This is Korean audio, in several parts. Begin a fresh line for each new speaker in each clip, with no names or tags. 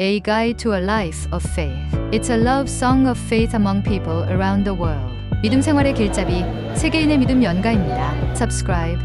A Guide to a Life of Faith. It's a love song of faith among people around the world. 믿음 생활의 길잡이 세계인의 믿음 연가입니다. Subscribe,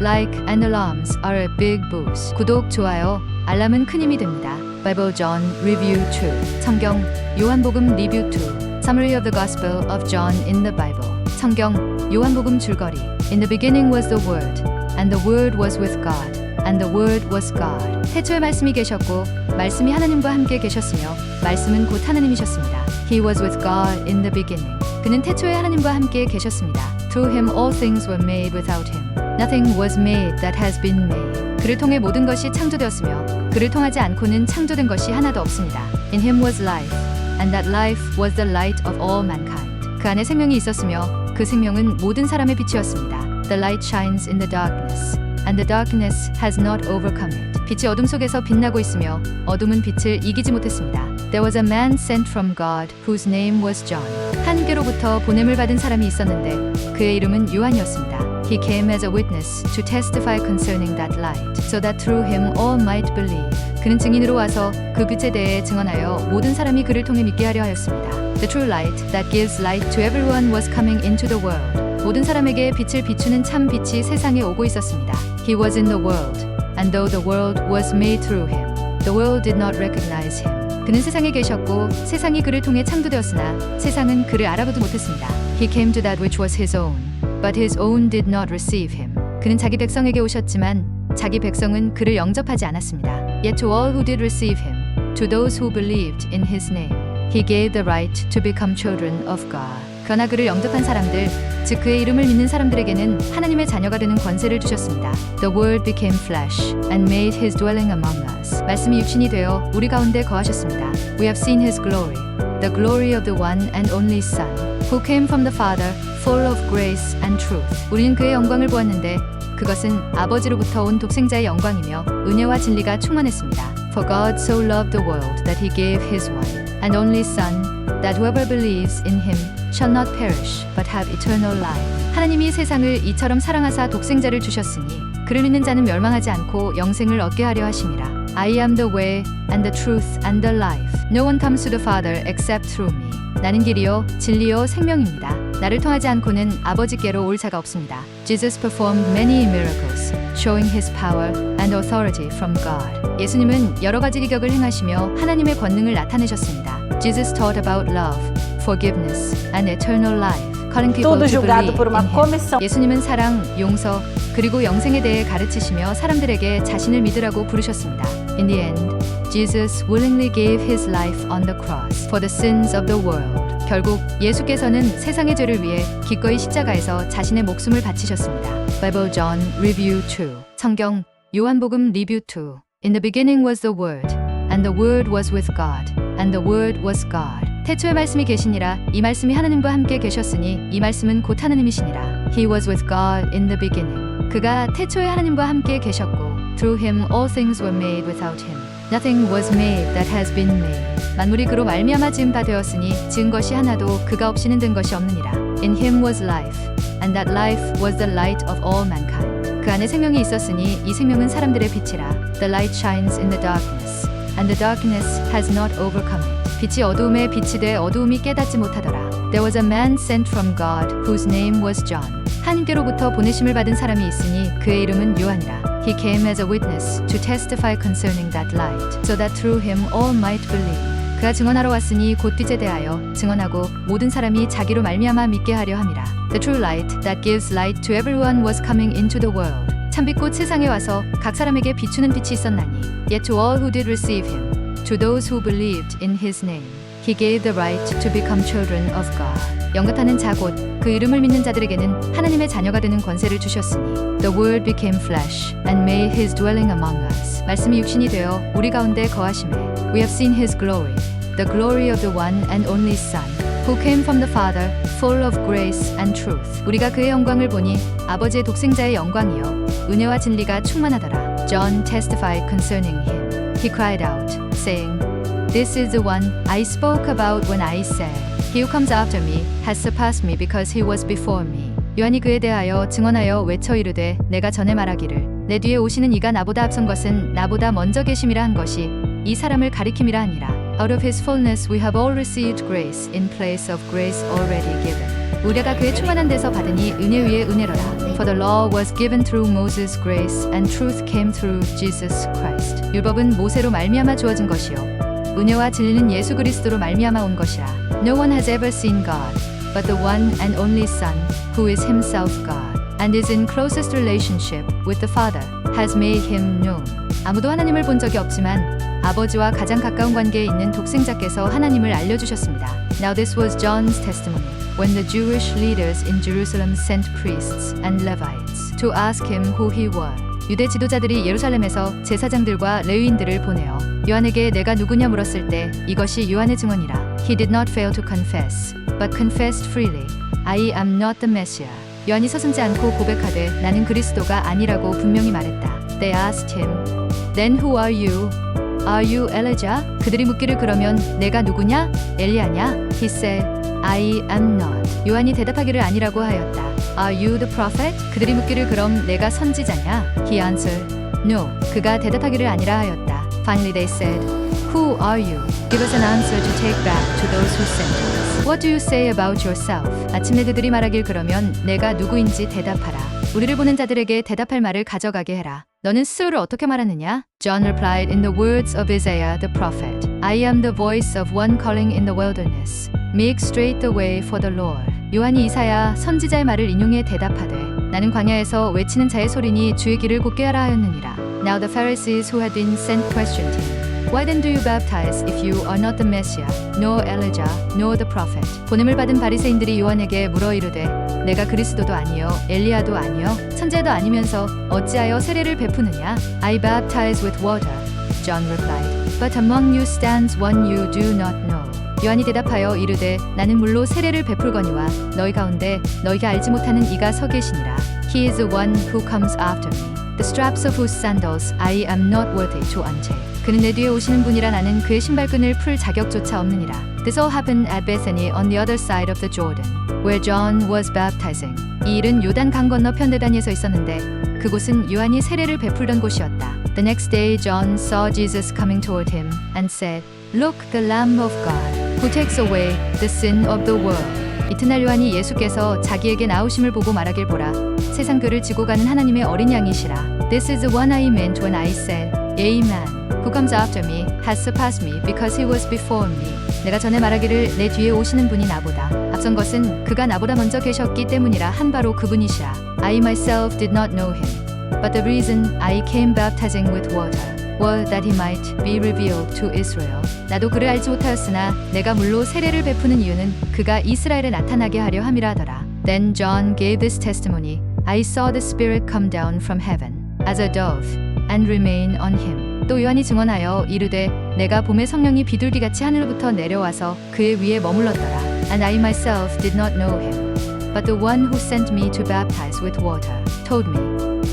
like and alarms are a big boost. 구독, 좋아요, 알람은 큰 힘이 됩니다. Bible John Review 2. 성경 요한복음 리뷰 2. Summary of the Gospel of John in the Bible. 성경 요한복음 줄거리. In the beginning was the Word, and the Word was with God, And the Word was God. 태초에 말씀이 계셨고 말씀이 하나님과 함께 계셨으며 말씀은 곧 하나님이셨습니다. He was with God in the beginning. 그는 태초에 하나님과 함께 계셨습니다. Through him all things were made without him. Nothing was made that has been made. 그를 통해 모든 것이 창조되었으며 그를 통하지 않고는 창조된 것이 하나도 없습니다. In him was life, and that life was the light of all mankind. 그 안에 생명이 있었으며 그 생명은 모든 사람의 빛이었습니다. The light shines in the darkness, and the darkness has not overcome it. 빛이 어둠 속에서 빛나고 있으며 어둠은 빛을 이기지 못했습니다. There was a man sent from God whose name was John. 하나님께로부터 보냄을 받은 사람이 있었는데 그의 이름은 요한이었습니다. He came as a witness to testify concerning that light, so that through him all might believe. 그는 증인으로 와서 그 빛에 대해 증언하여 모든 사람이 그를 통해 믿게 하려 하였습니다. The true light that gives light to everyone was coming into the world. 모든 사람에게 빛을 비추는 참 빛이 세상에 오고 있었습니다. He was in the world, and though the world was made through him, the world did not recognize him. 그는 세상에 계셨고 세상이 그를 통해 창조되었으나 세상은 그를 알아보지 못했습니다. He came to that which was his own, but his own did not receive him. 그는 자기 백성에게 오셨지만 자기 백성은 그를 영접하지 않았습니다. Yet to all who did receive him, to those who believed in his name, he gave the right to become children of God. 그를 영접한 사람들, 즉 그의 이름을 믿는 사람들에게는 하나님의 자녀가 되는 권세를 주셨습니다. The word became flesh and made his dwelling among us. 말씀이 육신이 되어 우리 가운데 거하셨습니다. We have seen his glory, the glory of the one and only Son, who came from the Father, full of grace and truth. 우리는 그의 영광을 보았는데 그것은 아버지로부터 온 독생자의 영광이며 은혜와 진리가 충만했습니다. For God so loved the world that he gave his one and only Son, that whoever believes in him shall not perish but have eternal life. 하나님이 세상을 이처럼 사랑하사 독생자를 주셨으니 그를 믿는 자는 멸망하지 않고 영생을 얻게 하려 하심이라. I am the way and the truth and the life. No one comes to the Father except through me. 나는 길이요 진리요 생명입니다. 나를 통하지 않고는 아버지께로 올 자가 없습니다. Jesus performed many miracles, showing his power and authority from God. 예수님은 여러 가지 기적을 행하시며 하나님의 권능을 나타내셨습니다. Jesus taught about love, forgiveness, and eternal life, calling people
Tudo
to
julgado
believe
por uma
in him.
comissão.
예수님은 사랑, 용서, 그리고 영생에 대해 가르치시며 사람들에게 자신을 믿으라고 부르셨습니다. In the end, Jesus willingly gave his life on the cross for the sins of the world. 결국 예수께서는 세상의 죄를 위해 기꺼이 십자가에서 자신의 목숨을 바치셨습니다. Bible John Review 2 성경 요한복음 리뷰 2 In the beginning was the Word, and the Word was with God, and the Word was God. 태초에 말씀이 계시니라 이 말씀이 하나님과 함께 계셨으니 이 말씀은 곧 하나님이시니라. He was with God in the beginning. 그가 태초에 하나님과 함께 계셨고 Through him all things were made without him. Nothing was made that has been made. 만물이 그로 말미암아 지은 바 되었으니 지은 것이 하나도 그가 없이는 된 것이 없느니라. In him was life, and that life was the light of all mankind. 그 안에 생명이 있었으니 이 생명은 사람들의 빛이라. The light shines in the darkness, And the darkness has not overcome it. 빛이 어두움에 빛이 돼 어두움이 깨닫지 못하더라. There was a man sent from God whose name was John. 하나님께로부터 보내심을 받은 사람이 있으니 그의 이름은 요한이라. He came as a witness to testify concerning that light, so that through him all might believe. 그가 증언하러 왔으니 곧 빛에 대하여 증언하고 모든 사람이 자기로 말미암아 믿게 하려 함이라. The true light that gives light to everyone was coming into the world. 참빛꽃 세상에 와서 각 사람에게 비추는 빛이 있었나니. Yet to all who did receive him, to those who believed in his name, he gave the right to become children of God. 영긋하는 자 곧 그 이름을 믿는 자들에게는 하나님의 자녀가 되는 권세를 주셨으니 The word became flesh and made his dwelling among us. 말씀이 육신이 되어 우리 가운데 거하심에 We have seen his glory, the glory of the one and only Son, who came from the Father, full of grace and truth. 우리가 그의 영광을 보니 아버지의 독생자의 영광이요 은혜와 진리가 충만하더라. John testified concerning him. He cried out, saying, This is the one I spoke about when I said, He who comes after me has surpassed me because he was before me. 요한이 그에 대하여 증언하여 외쳐 이르되 내가 전에 말하기를 내 뒤에 오시는 이가 나보다 앞선 것은 나보다 먼저 계심이라 한 것이 이 사람을 가리킴이라 하니라. Out of his fullness we have all received grace in place of grace already given. 우리가 그의 충만한 데서 받으니 은혜 위에 은혜로라. For the law was given through Moses' grace and truth came through Jesus Christ. 율법은 모세로 말미암아 주어진 것이요 은혜와 진리는 예수 그리스도로 말미암아 온 것이라. No one has ever seen God, but the one and only Son, who is himself God, and is in closest relationship with the Father, has made him known. 아무도 하나님을 본 적이 없지만 아버지와 가장 가까운 관계에 있는 독생자께서 하나님을 알려주셨습니다. Now this was John's testimony when the Jewish leaders in Jerusalem sent priests and Levites to ask him who he was. 유대 지도자들이 예루살렘에서 제사장들과 레위인들을 보내어 요한에게 내가 누구냐 물었을 때 이것이 요한의 증언이라. He did not fail to confess, but confessed freely, I am not the Messiah. 요한이 서슴지 않고 고백하되 나는 그리스도가 아니라고 분명히 말했다. They asked him, Then who are you? Are you Elijah? 그들이 묻기를 그러면 내가 누구냐? 엘리야냐? He said, I am not. 요한이 대답하기를 아니라고 하였다. Are you the prophet? 그들이 묻기를 그럼 내가 선지자냐? He answered, No. 그가 대답하기를 아니라 하였다. Finally they said, Who are you? Give us an answer to take back to those who sent us. What do you say about yourself? 아침에 그들이 말하길 그러면 내가 누구인지 대답하라. 우리를 보는 자들에게 대답할 말을 가져가게 해라. 너는 스스로를 어떻게 말하느냐? John replied in the words of Isaiah the prophet. I am the voice of one calling in the wilderness. Make straight the way for the Lord. 요한이 이사야 선지자의 말을 인용해 대답하되 나는 광야에서 외치는 자의 소리니 주의 길을 곧게 하라 하였느니라. Now the Pharisees who had been sent questioned him. Why then do you baptize if you are not the Messiah, nor Elijah, nor the prophet? 보냄을 받은 바리새인들이 요한에게 물어 이르되 내가 그리스도도 아니요 엘리야도 아니요 천재도 아니면서 어찌하여 세례를 베푸느냐? I baptize with water. John replied. But among you stands one you do not know. 요한이 대답하여 이르되 나는 물로 세례를 베풀거니와 너희 가운데 너희가 알지 못하는 이가 서 계시니라. He is the one who comes after me. The straps of whose sandals I am not worthy to untie. 그는 내 뒤에 오시는 분이라 나는 그의 신발끈을 풀 자격조차 없느니라. This all happened at Bethany on the other side of the Jordan, where John was baptizing. 이 일은 요단 강 건너 편대단에서 있었는데 그곳은 요한이 세례를 베풀던 곳이었다. The next day John saw Jesus coming toward him and said, Look, the Lamb of God, who takes away the sin of the world. 이튿날 요한이 예수께서 자기에게 나오심을 보고 말하길 보라. 세상 그를 지고 가는 하나님의 어린 양이시라. This is the one I meant when I said, Amen. Who comes after me has surpassed me because he was before me. 내가 전에 말하기를 내 뒤에 오시는 분이 나보다 앞선 것은 그가 나보다 먼저 계셨기 때문이라 한 바로 그분이시라. I myself did not know him. But the reason I came baptizing with water was that he might be revealed to Israel. 나도 그를 알지 못하였으나 내가 물로 세례를 베푸는 이유는 그가 이스라엘에 나타나게 하려 함이라 하더라. Then John gave this testimony. I saw the Spirit come down from heaven as a dove and remain on him. 또 요한이 증언하여 이르되 내가 봄의 성령이 비둘기같이 하늘로부터 내려와서 그의 위에 머물렀더라. And I myself did not know him. But the one who sent me to baptize with water told me,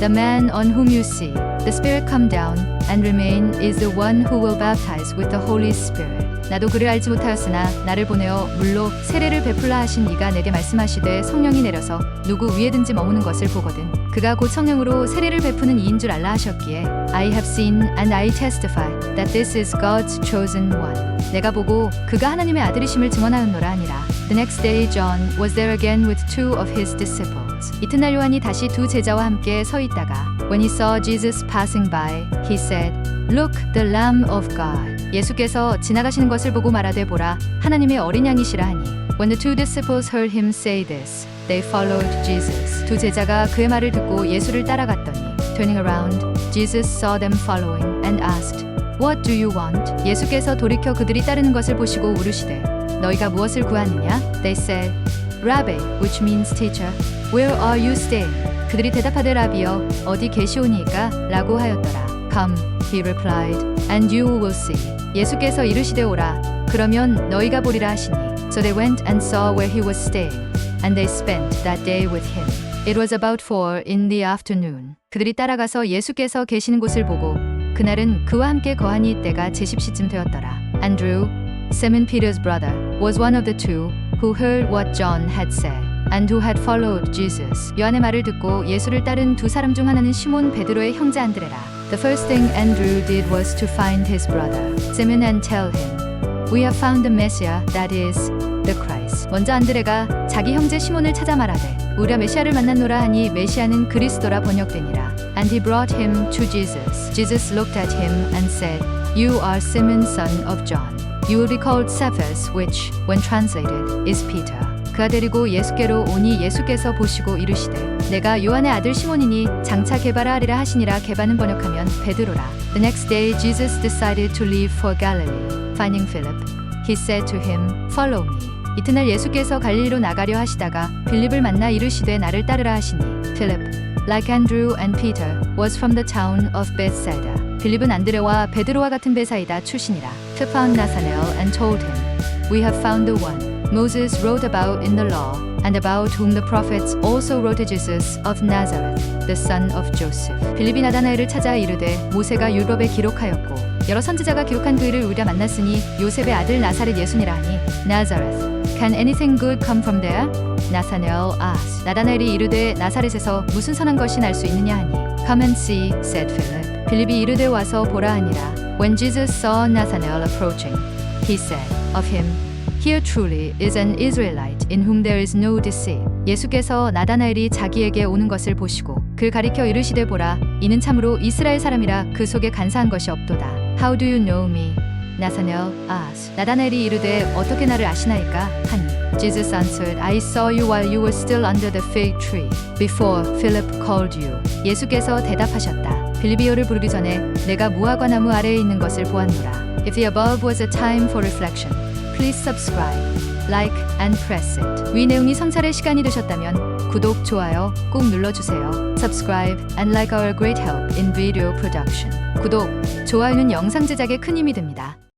The man on whom you see the Spirit come down and remain is the one who will baptize with the Holy Spirit. 나도 그를 알지 못하였으나 나를 보내어 물로 세례를 베풀라 하신 이가 내게 말씀하시되 성령이 내려서 누구 위에든지 머무는 것을 보거든 그가 곧 성령으로 세례를 베푸는 이인 줄 알라 하셨기에 I have seen and I testify that this is God's chosen one 내가 보고 그가 하나님의 아들이심을 증언하였노라 하니라 The next day John was there again with two of his disciples 이튿날 요한이 다시 두 제자와 함께 서 있다가 When he saw Jesus passing by he said Look the lamb of God 예수께서 지나가시는 것을 보고 말하되 보라 하나님의 어린 양이시라 하니 When the two disciples heard him say this they followed Jesus 두 제자가 그의 말을 듣고 예수를 따라갔더니 Turning around Jesus saw them following and asked What do you want? 예수께서 돌이켜 그들이 따르는 것을 보시고 물으시되 너희가 무엇을 구하느냐? They said Rabbi which means teacher Where are you staying? 그들이 대답하되 라비여 어디 계시오니까? 라고 하였더라 Come he replied and you will see 예수께서 이르시되 오라 그러면 너희가 보리라 하시니 So they went and saw where he was staying and they spent that day with him It was about four in the afternoon 그들이 따라가서 예수께서 계시는 곳을 보고 그날은 그와 함께 거하니 때가 제십시쯤 되었더라 Andrew Simon Peter's brother was one of the two who heard what John had said and who had followed Jesus. 요한의 말을 듣고 예수를 따른 두 사람 중 하나는 시몬 베드로의 형제 안드레라. The first thing Andrew did was to find his brother Simon and tell him, "We have found the Messiah, that is, the Christ." 먼저 안드레가 자기 형제 시몬을 찾아 말하되, 우리가 메시아를 만났노라 하니 메시아는 그리스도라 번역되니라. And he brought him to Jesus. Jesus looked at him and said, "You are Simon, son of John. You will be called Cephas, which, when translated, is Peter." 그가 데리고 예수께로 오니 예수께서 보시고 이르시되 내가 요한의 아들 시몬이니 장차 개바라 하리라 하시니라 개바는 번역하면 베드로라 The next day Jesus decided to leave for Galilee Finding Philip He said to him Follow me 이튿날 예수께서 갈릴리로 나가려 하시다가 빌립을 만나 이르시되 나를 따르라 하시니 Philip like Andrew and Peter was from the town of Bethsaida 빌립은 안드레와 베드로와 같은 베사이다 출신이라 To found Nathanael and told him We have found the one Moses wrote about in the law, and about whom the prophets also wrote Jesus of Nazareth, the son of Joseph. 빌립이 나다나엘을 찾아 이르되 모세가 율법에 기록하였고 여러 선지자가 기록한 그 일을 우리가 만났으니 요셉의 아들 나사렛 예수니라 하니 Nazareth. Can anything good come from there? 나사나엘 asked. 나다나엘이 이르되 나사렛에서 무슨 선한 것이 날 수 있느냐 하니 Come and see, said Philip. 빌립이 이르되 와서 보라 하니라. When Jesus saw Nathanael approaching, he said of him, Here truly is an Israelite in whom there is no deceit. 예수께서 나다나엘이 자기에게 오는 것을 보시고 그 가리켜 이르시되 보라 이는 참으로 이스라엘 사람이라 그 속에 간사한 것이 없도다. How do you know me? 나사나엘 asked. 나다나엘이 이르되 어떻게 나를 아시나이까 하니 Jesus answered, I saw you while you were still under the fig tree before Philip called you. 예수께서 대답하셨다. 빌비오를 부르기 전에 내가 무화과 나무 아래에 있는 것을 보았노라. If the above was a time for reflection, please subscribe, like and press it. 위 내용이 성찰의 시간이 되셨다면 구독, 좋아요 꼭 눌러주세요. Subscribe and like our great help in video production. 구독, 좋아요는 영상 제작에 큰 힘이 됩니다.